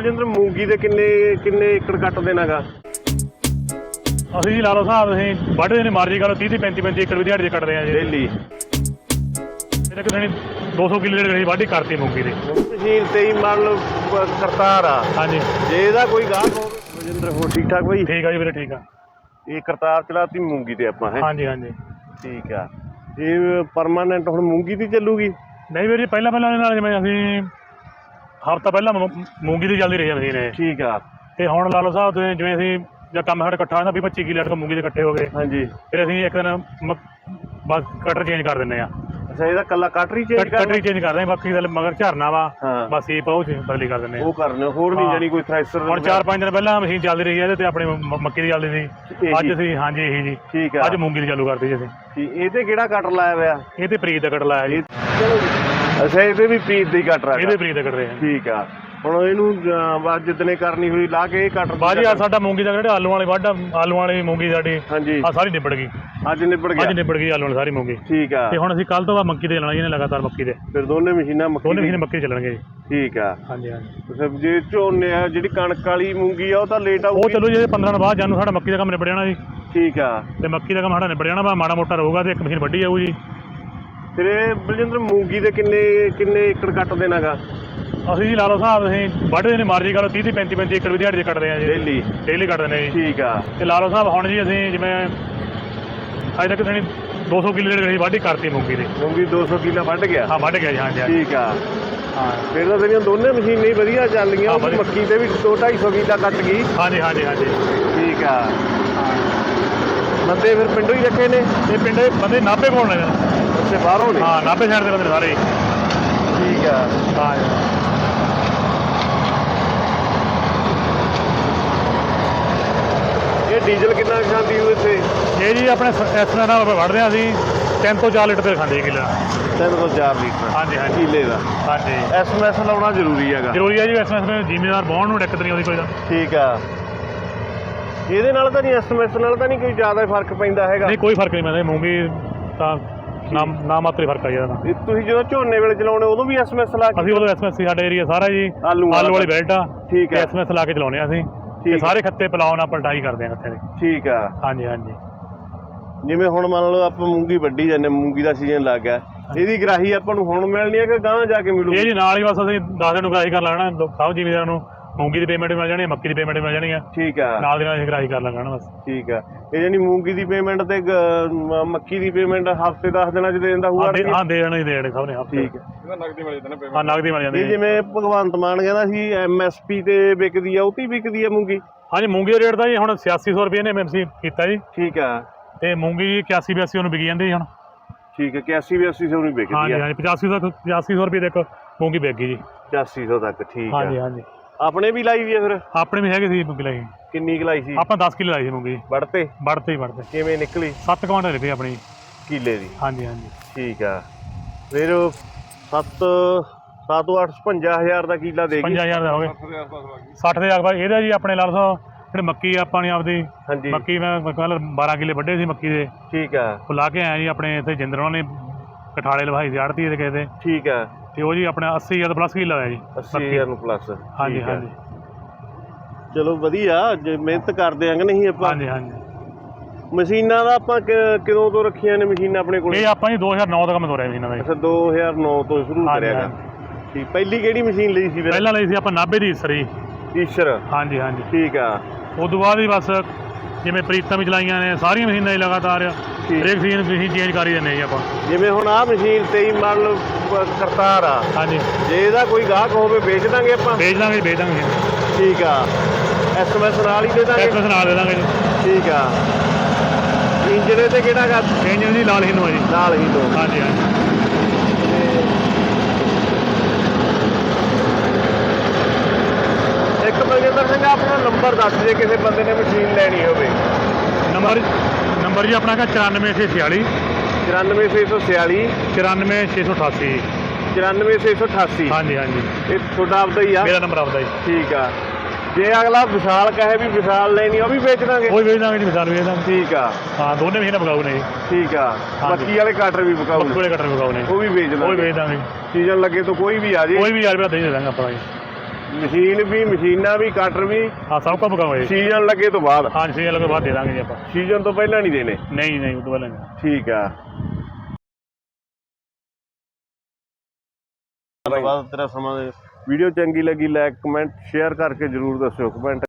ਬਲਜਿੰਦਰ ਮੂੰਗੀ ਦੇ ਕਿੰਨੇ ਕਿੰਨੇ ਏਕੜ ਕੱਟ ਦੇਣਾਗਾ? ਅਸੀਂ ਜੀ ਲਾ ਲਓ ਸਾਹਿਬ ਅਸੀਂ ਵੱਢਦੇ ਨੇ ਮਾਰਜੀ ਕਰੋ 30 35 35 ਏਕੜ ਵੀ ਦਿਹਾੜੀ 'ਚ ਕੱਟਦੇ ਆ ਜੀ। ਡੇਲੀ। ਇਹਦੇ ਕਿਸੇ ਨੇ 200 ਕਿੱਲੇ ਜਿਹੜੀ ਵਾਢੀ ਕਰਤੀ ਮੂੰਗੀ ਦੀ। ਮਸ਼ੀਨ ਤੇ ਹੀ ਮੰਨ ਲਓ ਕਰਤਾਰ ਆ। ਹਾਂਜੀ। ਜੇ ਇਹਦਾ ਕੋਈ ਗਾਹਕ ਹੋਵੇ ਬਲਜਿੰਦਰ ਹੋਰ ਠੀਕ ਠਾਕ ਬਈ? ਠੀਕ ਆ ਜੀ ਵੀਰੇ ਠੀਕ ਆ। ਇਹ ਕਰਤਾਰ ਚਲਾਤੀ ਮੂੰਗੀ ਤੇ ਆਪਾਂ ਹੈ? ਹਾਂਜੀ ਹਾਂਜੀ। ਠੀਕ ਆ। ਇਹ ਪਰਮਾਨੈਂਟ ਹੁਣ ਮੂੰਗੀ ਦੀ ਚੱਲੂਗੀ? ਨਹੀਂ ਵੀਰੇ ਪਹਿਲਾਂ ਪਹਿਲਾਂ ਨਾਲ ਜਿਵੇਂ ਅਸੀਂ ਹਫ਼ਤਾ ਪਹਿਲਾਂ ਮੂ- ਮੂੰਗੀ ਦੀ ਚੱਲਦੀ ਰਹੀ ਆ ਮਸ਼ੀਨ ਇਹ ਠੀਕ ਆ। ਤੇ ਹੁਣ ਲਾ ਲਓ ਸਾਹਿਬ ਤੁਸੀਂ ਜਿਵੇਂ ਅਸੀਂ ਜਦ ਕੰਮ ਸਾਡਾ ਇਕੱਠਾ ਹੁੰਦਾ 25 ਕਿੱਲੇ ਤੋਂ ਮੂੰਗੀ ਦੇ ਇਕੱਠੇ ਹੋ ਗਏ। ਹਾਂਜੀ। ਫਿਰ ਅਸੀਂ ਇੱਕ ਦਿਨ ਮ- ਬਸ ਕਟਰ ਚੇਂਜ ਕਰ ਦਿੰਦੇ ਆ। ਅੱਛਾ ਇਹਦਾ ਕੱਲਾ ਕਟਰੀ ਚੇਂਜ ਕਰ ਕਟਰੀ ਚੇਂਜ ਕਰ ਦਿੰਦੇ ਆ, ਬਾਕੀ ਦਾ ਮਗਰ ਝਰਨਾ ਵਾ ਹਾਂ। ਬਸ ਇਹ ਪਹੁੰਚ ਬਦਲੀ ਕਰ ਦਿੰਦੇ ਆ। ਉਹ ਕਰਨੇ ਹੋਰ ਨਹੀਂ ਹਾਂ। ਜਾਨੀ ਕੋਈ ਥ੍ਰੈਸ਼ਰ ਹੁਣ 4-5 ਦਿਨ ਪਹਿਲਾਂ ਮਸ਼ੀਨ ਚੱਲਦੀ ਰਹੀ ਹੈ ਇਹਦੇ ਤੇ ਆਪਣੀ ਮ- ਮੱਕੀ ਦੀ ਚੱਲਦੀ ਸੀ ਇਹੀ। ਅੱਜ ਅਸੀਂ ਹਾਂਜੀ ਇਹੀ ਜੀ। ਠੀਕ ਆ। ਅੱਜ ਮੂੰਗੀ ਦੀ ਚਾਲੂ ਕਰਤੀ ਜੀ ਅਸੀਂ। ਤੇ ਕਿਹੜਾ ਕਟਰ ਲਾਇਆ ਹੋਇਆ? ਇਹ ਤੇ ਪ੍ਰੀਤ ਦਾ ਕਟ ਲਾਇਆ ਜੀ। ਅੱਛਾ ਇਹਦੇ ਵੀ ਪੀਸ ਦੀ ਕਟਰ ਆ ਇਹਦੇ ਪ੍ਰੀਤ ਦਾ ਕੱਟ ਰਹੇ ਆ। ਠੀਕ ਆ। ਹੁਣ ਇਹਨੂੰ ਅਹ, ਬਸ ਜਿੱਦਣੇ ਕਰਨੀ ਹੋਈ ਲਾ ਕੇ ਇਹ ਕਟਰ ਬਾਜੀ ਆ ਸਾਡਾ ਮੂੰਗੀ ਦਾ ਜਿਹੜਾ ਆਲੂ ਵਾਲੀ ਵਾਢਾ ਆਲੂ ਵਾਲੀ ਮੂੰਗੀ ਸਾਡੀ ਹਾਂਜੀ। ਆ ਸਾਰੀ ਨਿਬੜ ਗਈ। ਅੱਜ ਨਿਬੜ ਗਿਆ। ਅੱਜ ਨਿਬੜ ਗਈ ਆਲੂ ਵਾਲੀ ਸਾਰੀ ਮੂੰਗੀ। ਠੀਕ ਆ। ਤੇ ਹੁਣ ਅਸੀਂ ਕੱਲ ਤੋਂ ਬਾਅਦ ਮੱਕੀ ਦੇ ਚੱਲਣਾ ਜੀ ਨੇ ਲਗਾਤਾਰ ਮੱਕੀ ਦੇ। ਫਿਰ ਦੋਨੇ ਮਸ਼ੀਨਾਂ ਮੱਕੀ ਦੋਨੇ ਮਹੀਨੇ ਮੱਕੀ ਦੇ ਚੱਲਣਗੇ ਜੀ। ਠੀਕ ਆ। ਹਾਂਜੀ ਹਾਂਜੀ। ਅੱਛਾ ਜੇ ਝੋਨੇ ਆ ਜਿਹੜੀ ਕਣਕ ਵਾਲੀ ਮੂੰਗੀ ਆ ਉਹ ਤਾਂ ਲੇਟ ਉਹ ਆਊਗੀ। ਚਲੋ ਜੀ 15 ਦਿਨ ਬਾਅਦ ਜਾਨੂੰ ਸਾਡਾ ਮੱਕੀ ਦਾ ਕੰਮ ਨਿਬੜ ਜਾਣਾ ਜੀ। ਠੀਕ ਆ। ਤੇ ਮੱਕੀ ਦਾ ਕੰਮ ਸਾਡਾ ਨਿਬੜ ਜਾਣਾ ਵਾ ਮਾੜਾ ਮੋਟਾ ਰਹੂਗਾ ਤੇ ਇੱਕ ਮਸ਼ੀਨ ਵੱਢੀ ਜਾਊ ਜੀ। ਫਿਰ ਇਹ ਬਲਜਿੰਦਰ ਮੂੰਗੀ ਦੇ ਕਿੰਨੇ ਕਿੰਨੇ ਏਕੜ ਕੱਟ ਦੇਣਾਗਾ ਅਸੀਂ ਜੀ ਲਾ ਲਓ ਸਾਹਿਬ ਅਸੀਂ ਵੱਢਦੇ ਨੇ ਮਾਰਜੀ ਕਰੋ 30 35 35 ਏਕੜ ਵੀ ਦਿਹਾੜੀ 'ਚ ਕੱਟਦੇ ਆ ਜੀ। ਡੇਲੀ? ਡੇਲੀ ਕੱਟਦੇ ਨੇ ਜੀ। ਠੀਕ ਆ। ਤੇ ਲਾ ਲਓ ਸਾਹਿਬ ਹੁਣ ਜੀ ਅਸੀਂ ਜਿਵੇਂ ਅਜੇ ਤੱਕ ਅਸੀਂ 200 ਕਿੱਲੇ ਜਿਹੜੀ ਵਾਢੀ ਕਰਤੀ ਮੂੰਗੀ ਦੀ। ਮੂੰਗੀ 200 ਕਿੱਲਾ ਵੱਢ ਗਿਆ? ਹਾਂ ਵੱਢ ਗਿਆ ਜੀ ਹਾਂਜੀ ਹਾਂਜੀ। ਠੀਕ ਆ। ਹਾਂ। ਫਿਰ ਤਾਂ ਤੇਰੀਆਂ ਦੋਨੇ ਮਸ਼ੀਨਾਂ ਹੀ ਵਧੀਆ ਚੱਲ ਗਈਆਂ ਹਾਂ, ਉਹ ਵਧੀਆ। ਮੱਕੀ ਤੇ ਵੀ 2 250 ਕਿੱਲਾ ਕੱਟ ਗਈ। ਹਾਂਜੀ ਹਾਂਜੀ ਹਾਂਜੀ। ਠੀਕ ਆ। ਬੰਦੇ ਫਿਰ ਪਿੰਡੋਂ ਹੀ ਰੱਖੇ ਨੇ? ਇਹ ਪਿੰਡ ਦੇ ਬੰਦੇ ਨਾਭੇ ਕੋਲ ਨੇ। ਉੱਥੇ ਬਾਹਰੋਂ ਨੇ ਹਾਂ ਨਾਭੇ ਸਾਈਡ ਦੇ ਬੰਦੇ ਨੇ ਸਾਰੇ। ਹੀ। ਠੀਕ ਆ। ਹਾਂ। ਇਹ ਡੀਜ਼ਲ ਕਿੰਨਾ ਖਾਂਦੀ ਉਹ ਇੱਥੇ? ਇਹ ਜੀ ਆਪਣੇ ਤਰ੍ਹਾਂ ਨਾਲ ਵੱਢਦੇ ਆ ਅਸੀਂ 3 ਤੋਂ 4 ਲੀਟਰ ਤੇ ਖਾਂਦੇ ਕਿੱਲੇ। ਦਾ। 3 ਤੋਂ 4 ਲੀਟਰ। ਹਾਂਜੀ ਹਾਂਜੀ। ਕਿੱਲੇ ਦਾ। ਹਾਂਜੀ ਐਸਐਮਐਸ ਲਾਉਣਾ ਜ਼ਰੂਰੀ ਹੈਗਾ। ਜ਼ਰੂਰੀ ਹੈ ਜੀ ਵਿੱਚ ਜ਼ਿਮੀਦਾਰ ਬਹੁਣ ਨੂੰ ਦਿੱਕਤ ਨਹੀਂ ਆਉਂਦੀ ਕੋਈ ਦਾ ਠੀਕ ਆ। ਇਹਦੇ ਨਾਲ ਤਾਂ ਨਹੀਂ ਐਸਐਮਐਸ ਨਾਲ ਤਾਂ ਨਹੀਂ ਕੋਈ ਜ਼ਿਆਦਾ ਫ਼ਰਕ ਪੈਂਦਾ ਹੈਗਾ? ਨਹੀਂ ਕੋਈ ਫ਼ਰਕ ਨਹੀਂ ਪੈਂਦਾ। ਮੂੰਗੀ ਤਾਂ ਨਾ ਨਾ ਮਾਤਰੀ ਫ਼ਰਕ ਆ ਜੀ ਇਹਦਾ ਇਹ ਤੁਸੀਂ ਜਦੋਂ ਝੋਨੇ ਵੇਲੇ ਚਲਾਉਣੇ ਉਦੋਂ ਵੀ ਐਸਐਮਐਸ ਲਾ ਕੇ ਅਸੀਂ ਉਦੋਂ ਐਸਐਮਐਸ ਸਾਡਾ ਏਰੀਆ ਸਾਰਾ ਜੀ। ਆਲੂ ਆਲੂ ਵਾਲੀ ਬੈਲਟ ਆ ਠੀਕ ਹੈ ਐਸਐਮਐਸ ਲਾ ਕੇ ਚਲਾਉਂਦੇ ਆ ਅਸੀਂ। ਠੀਕ ਤੇ ਸਾਰੇ ਖੱਤੇ ਪਲਾਉ ਨਾਲ ਪਲਟਾਈ ਕਰਦੇ ਆ ਖੱਤੇ ਦੀ। ਠੀਕ ਆ। ਹਾਂਜੀ ਹਾਂਜੀ। ਜਿਵੇਂ ਹੁਣ ਮੰਨ ਲਓ ਆਪਾਂ ਮੂੰਗੀ ਵੱਢੀ ਜਾਂਦੇ ਮੂੰਗੀ ਦਾ ਸੀਜ਼ਨ ਲੱਗ ਗਿਆ। ਇਹਦੀ ਗਰਾਹੀ ਆਪਾਂ ਨੂੰ ਹੁਣ ਮਿਲਣੀ ਹੈ ਕਿ ਗਾਂ ਜਾ ਕੇ ਮਿਲੂ ਇਹ ਜੀ ਨਾਲ ਹੀ ਬਸ ਅਸੀਂ 10 ਦਿਨ ਨੂੰ ਗ੍ਰਾਹੀ ਕਰ ਲੈਣਾ ਸਭ ਜ਼ਿਮੀਦਾਰਾਂ ਨੂੰ। ਮੂੰਗੀ ਦੀ ਪੇਮੈਂਟ ਮਿਲ ਜਾਣੀ ਹੈ ਮੱਕੀ ਦੀ ਪੇਮੈਂਟ ਮਿਲ ਜਾਣੀ ਹੈ ਠੀਕ ਆ। ਨਾਲ ਦੀ ਨਾਲ ਅਸੀਂ ਗ੍ਰਾਹੀ ਕਰ ਲੈਣਾ ਬਸ। ਠੀਕ ਆ। ਇਹ ਜਾਨੀ ਮੂੰਗੀ ਦੀ ਪੇਮੈਂਟ ਤੇ ਗ- ਮ- ਮੱਕੀ ਦੀ ਪੇਮੈਂਟ ਹਫ਼ਤੇ 10 ਦਿਨਾਂ ਚ ਦੇ ਦਿੰਦਾ ਹਾਂ ਹੋਊਗਾ ਦੇ ਹਾਂ ਦੇ ਦੇਣੇ ਸਭ ਨੇ ਹਫ਼ਤੇ। ਠੀਕ ਹੈ ਹਾਂ ਨਗਦੀ ਮਿਲ ਜਾਂਦੀ ਇਹ ਹੈ। ਜਿਵੇਂ ਭਗਵੰਤ ਮਾਨ ਕਹਿੰਦਾ ਸੀ ਐਮਐਸਪੀ ਤੇ ਵਿਕਦੀ ਆ ਉਹ ਤੇ ਹੀ ਵਿਕਦੀ ਆ ਮੂੰਗੀ? ਹਾਂਜੀ ਮੂੰਗੀ ਦਾ ਰੇਟ ਤਾਂ ਜੀ ਹੁਣ 8600 ਰੁਪਏ ਨੇ ਐਮਐਮਸੀ ਕੀਤਾ ਜੀ। ਠੀਕ ਆ। ਤੇ ਮੂੰਗੀ 81 82 ਨੂੰ ਵਿਕੀ ਜਾਂਦੀ ਜੀ ਹੁਣ। ਠੀਕ ਹੈ 81 82 ਸੌ ਨਹੀਂ ਵਿਕਦੀ ਹਾਂਜੀ ਆ ਹਾਂਜੀ 85 ਤੋਂ 8500 ਰੁਪਏ ਤੱਕ ਮੂੰਗੀ ਵਿਕ ਗਈ ਜੀ। 8500 ਤੱਕ ਠੀਕ ਹਾਂਜੀ ਆ ਹਾਂਜੀ। ਆਪਣੇ ਵੀ ਲਾਈ ਵੀ ਆ ਫਿਰ? ਆਪਣੇ ਵੀ ਹੈਗੇ ਸੀ ਮੂੰਗੀ ਲਾਈ। ਕਿੰਨੀ ਕੁ ਲਾਈ ਸੀ? ਆਪਾਂ 10 ਕਿਲੋ ਲਾਈ ਸੀ ਮੂੰਗੀ। ਵੜਤੇ ਵੜਤੇ ਹੀ ਵੜਤੇ ਕਿਵੇਂ ਨਿਕਲੀ? 7 ਕੁਆਂਟਲ ਲਿਖੀ ਆਪਣੀ। ਕਿੱਲੇ ਦੀ? ਹਾਂਜੀ ਹਾਂਜੀ। ਠੀਕ ਆ। ਫਿਰ 7 7 8 55000 ਦਾ ਕਿੱਲਾ ਦੇਗੀ 5000 ਦਾ ਹੋ ਗਏ 60 ਦੇ ਆਗਵਾ ਇਹਦਾ ਜੀ ਆਪਣੇ ਲਾ ਲਓ ਜਿਹੜੇ ਮੱਕੀ ਆ ਆਪਾਂ ਨੇ ਆਪਦੀ। ਹਾਂਜੀ। ਮੱਕੀ ਮੈਂ ਕੱਲ 12 ਕਿੱਲੇ ਵੱਢੇ ਸੀ ਮੱਕੀ ਦੇ। ਠੀਕ ਆ। ਉਹ ਲਾ ਕੇ ਆਇਆ ਜੀ ਆਪਣੇ ਇੱਥੇ ਜਿੰਦਰ ਉਹਨਾਂ ਨੇ। ਕਠਾਲੇ ਲਵਾਈ ਸੀ ਆੜਤੀ ਦੇ ਕਿਸੇ ਦੇ। ਠੀਕ ਆ। ਤੇ ਉਹ ਜੀ ਆਪਣੇ 80000 ਪਲੱਸ ਕਿੱਲਾ ਹੋਇਆ ਜੀ? 80000 ਨੂੰ ਪਲੱਸ ਹਾਂਜੀ ਹਾਂਜੀ। ਚਲੋ ਵਧੀਆ ਜੇ ਮਿਹਨਤ ਕਰਦੇ ਆਂ ਕਿ ਨਹੀਂ ਆਪਾਂ? ਹਾਂਜੀ ਹਾਂਜੀ। ਮਸ਼ੀਨਾਂ ਦਾ ਆਪਾਂ ਕਦੋਂ ਤੋਂ ਰੱਖੀਆਂ ਨੇ ਮਸ਼ੀਨਾਂ ਆਪਣੇ ਕੋਲ? ਇਹ ਆਪਾਂ ਜੀ 2009 ਦਾ ਕੰਮ ਤੋਰਿਆ ਇਹਨਾਂ ਦਾ ਅੱਛਾ 2009 ਤੋਂ ਸ਼ੁਰੂ ਹਾਂਜੀ, ਕਰਿਆਗਾ ਠੀਕ ਪਹਿਲੀ ਕਿਹੜੀ ਮਸ਼ੀਨ ਲਈ ਸੀ ਫਿਰ? ਪਹਿਲਾਂ ਲਈ ਸੀ ਆਪਾਂ 90 ਦੀ ਸਰੀ ਈਸ਼ਰ। ਹਾਂਜੀ ਹਾਂਜੀ। ਠੀਕ ਆ। ਉਸ ਤੋਂ ਬਾਅਦ ਹੀ ਬਸ ਜਿਵੇਂ ਪ੍ਰੀਤਾਂ ਵੀ ਚਲਾਈਆਂ ਨੇ ਸਾਰੀਆਂ ਮਸ਼ੀਨਾਂ ਹੀ ਲਗਾਤਾਰ ਠੀਕ। ਹਰੇਕ ਮਸ਼ੀਨ ਚੇਂਜ ਕਰੀ ਜਾਂਦੇ ਜੀ ਆਪਾਂ। ਜਿਵੇਂ ਹੁਣ ਆਹ ਮਸ਼ੀਨ ਤੇ ਹੀ ਮੰਨ ਲਓ ਬ- ਕਰਤਾਰ ਆ। ਹਾਂਜੀ। ਜੇ ਇਹਦਾ ਕੋਈ ਗਾਹਕ ਹੋਵੇ ਵੇਚ ਦਾਂਗੇ ਆਪਾਂ? ਵੇਚ ਦਾਂਗੇ ਜੀ, ਵੇਚ ਦਾਂਗੇ ਠੀਕ ਆ। ਐਸਐਮਐਸ ਨਾਲ ਹੀ ਦੇ ਦਾਂਗੇ? ਐਕਸੈਸ ਨਾਲ ਦੇ ਦਾਂਗੇ ਜੀ। ਠੀਕ ਆ। ਇੰਜਣੇ ਤੇ ਕਿਹੜਾ ਗਾ? ਇੰਜਨ ਜੀ ਲਾਲ ਹਿੰਨੂ ਹੈ ਜੀ। ਨਾਲ ਹੀ ਦੋ ਹਾਂਜੀ। ਹਾਂਜੀ ਇੱਕ ਬਲਜਿੰਦਰ ਸਿੰਘ ਆਪਣਾ ਨੰਬਰ ਦੱਸ ਜੇ ਕਿਸੇ ਬੰਦੇ ਨੇ ਮਸ਼ੀਨ ਲੈਣੀ ਹੋਵੇ। ਨੰਬਰ ਨੰਬਰ ਜੀ ਆਪਣਾ ਹੈਗਾ 94646 94646 94688 94688 ਹਾਂਜੀ ਹਾਂਜੀ। ਇਹ ਤੁਹਾਡਾ ਆਪਦਾ ਹੀ ਆ? ਮੇਰਾ ਨੰਬਰ ਆਪਦਾ ਜੀ ਠੀਕ ਆ। ਜੇ ਅਗਲਾ ਵਿਸ਼ਾਲ ਕਹੇ ਵੀ ਵਿਸ਼ਾਲ ਲੈਣੀ ਉਹ ਵੀ ਵੇਚ ਦਾਂਗੇ? ਕੋਈ ਵੇਚ ਦਾਂਗੇ ਜੀ ਮਿਸਾਲ ਵੇਚ ਦਾਂਗੇ। ਠੀਕ ਆ। ਹਾਂ ਦੋਨੇ ਮਸ਼ੀਨਾਂ ਬਗਾਉ ਨੇ। ਜੀ ਠੀਕ ਆ। ਬੱਕੀ ਵਾਲੇ ਕਾਟਰ ਵੀ ਬਕਾਉ ਬੱਕੂ ਵਾਲੇ ਕਟਰ ਬਗਾਉ ਨੇ। ਉਹ ਵੀ ਵੇਚ ਉਹ ਵੀ ਦਾਂਗੇ। ਵੇਚ ਦਾਂਗੇ। ਸੀਜ਼ਨ ਲੱਗੇ ਤਾਂ ਕੋਈ ਵੀ ਆ ਜੇ। ਕੋਈ ਵੀ ਯਾਰ ਰੁਪਏ ਦੇ ਦਾਂਗੇ ਆਪਾਂ ਜੀ ਮਸ਼ੀਨ ਵੀ ਮਸ਼ੀਨਾਂ ਵੀ ਕਟਰ ਵੀ। ਹਾਂ ਸਭ ਕੁਝ ਬਕਾਵਾਂਗੇ ਸੀਜ਼ਨ ਲੱਗੇ ਤੋਂ ਬਾਅਦ। ਹਾਂ ਸੀਜ਼ਨ ਲੱਗਣ ਤੋਂ ਬਾਅਦ ਦੇ ਦਾਂਗੇ ਜੀ ਆਪਾਂ। ਸੀਜ਼ਨ ਤੋਂ ਪਹਿਲਾਂ ਨਹੀਂ ਦੇਣੇ? ਨਹੀਂ ਨਹੀਂ ਉਦੋਂ ਪਹਿਲਾਂ ਨਹੀਂ। ਠੀਕ ਆ। ਧੰਨਵਾਦ ਤੇਰਾ ਸਮਾਂ ਦੇ ਵੀਡੀਓ ਚੰਗੀ ਲੱਗੀ ਲਾਈਕ ਕਮੈਂਟ ਸ਼ੇਅਰ ਕਰਕੇ ਜਰੂਰ ਦੱਸਿਓ ਕਮੈਂਟ